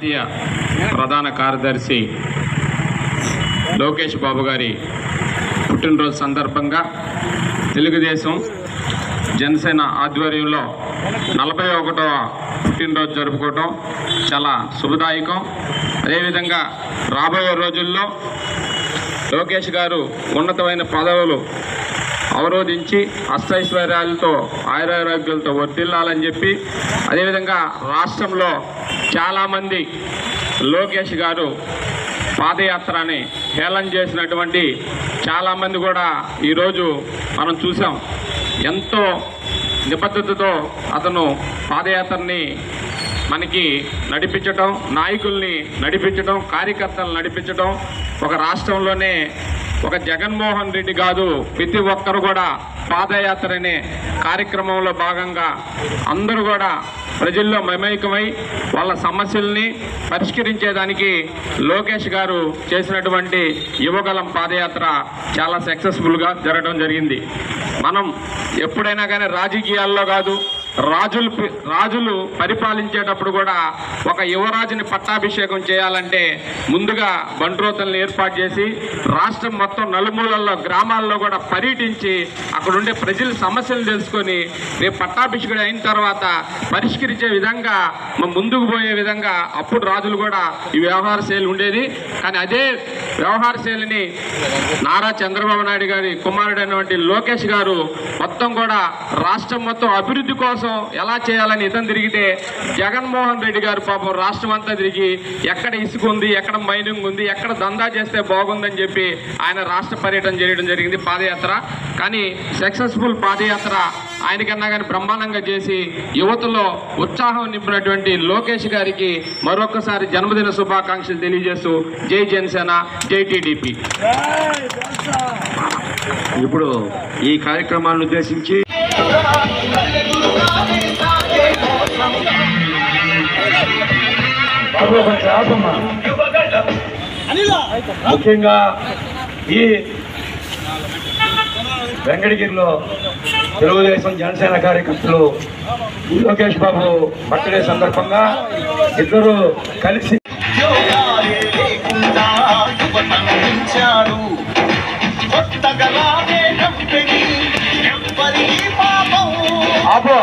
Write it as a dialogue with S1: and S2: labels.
S1: జాతీయ ప్రధాన కార్యదర్శి లోకేష్ బాబు గారి పుట్టినరోజు సందర్భంగా తెలుగుదేశం జనసేన ఆధ్వర్యంలో నలభై ఒకటవ పుట్టినరోజు జరుపుకోవటం చాలా శుభదాయకం. అదేవిధంగా రాబోయే రోజుల్లో లోకేష్ గారు ఉన్నతమైన పదవులు అవరోధించి అష్టైశ్వర్యాలతో ఆయురారోగ్యాలతో వర్తిల్లాలని చెప్పి అదేవిధంగా రాష్ట్రంలో చాలామంది లోకేష్ గారు పాదయాత్రని హేళన చేసినటువంటి చాలామంది కూడా ఈరోజు మనం చూసాం. ఎంతో నిబద్ధతతో అతను పాదయాత్రని మనకి నడిపించడం నాయకుల్ని నడిపించడం కార్యకర్తలను నడిపించడం ఒక రాష్ట్రంలోనే ఒక జగన్మోహన్ రెడ్డి కాదు ప్రతి ఒక్కరు కూడా పాదయాత్ర అనే కార్యక్రమంలో భాగంగా అందరూ కూడా ప్రజల్లో మమేకమై వాళ్ళ సమస్యల్ని పరిష్కరించేదానికి లోకేష్ గారు చేసినటువంటి యువగలం పాదయాత్ర చాలా సక్సెస్ఫుల్గా జరగడం జరిగింది. మనం ఎప్పుడైనా కానీ రాజకీయాల్లో కాదు రాజులు రాజులు పరిపాలించేటప్పుడు కూడా ఒక యువరాజుని పట్టాభిషేకం చేయాలంటే ముందుగా బండ్రోతలను ఏర్పాటు చేసి రాష్ట్రం మొత్తం నలుమూలల్లో గ్రామాల్లో కూడా పర్యటించి అక్కడుండే ప్రజల సమస్యలు తెలుసుకొని రేపు పట్టాభిషేకుడు అయిన తర్వాత పరిష్కరించే విధంగా ముందుకు పోయే విధంగా అప్పుడు రాజులు కూడా ఈ వ్యవహార శైలి ఉండేది. కానీ అదే వ్యవహార శైలిని నారా చంద్రబాబు నాయుడు గారి కుమారుడు అయినటువంటి లోకేష్ గారు మొత్తం కూడా రాష్ట్రం మొత్తం అభివృద్ధి కోసం ఎలా చేయాలని ఇతను తిరిగితే జగన్మోహన్ రెడ్డి గారు పాపం రాష్ట్రం అంతా తిరిగి ఎక్కడ ఇసుక ఉంది ఎక్కడ మైనింగ్ ఉంది ఎక్కడ దందా చేస్తే బాగుందని చెప్పి ఆయన రాష్ట్ర పర్యటన చేయడం జరిగింది పాదయాత్ర. కానీ సక్సెస్ఫుల్ పాదయాత్ర ఆయనకన్నా కానీ బ్రహ్మాండంగా చేసి యువతలో ఉత్సాహం నింపినటువంటి లోకేష్ గారికి మరొకసారి జన్మదిన శుభాకాంక్షలు తెలియజేస్తూ జై జనసేన జై టీడీపీ.
S2: ఇప్పుడు ఈ కార్యక్రమాన్ని ఉద్దేశించి ముఖ్యంగా ఈ వెంకటగిరిలో తెలుగుదేశం జనసేన కార్యకర్తలు లోకేష్ బాబు బర్త్డే సందర్భంగా ఇద్దరు కలిసి ఆపో.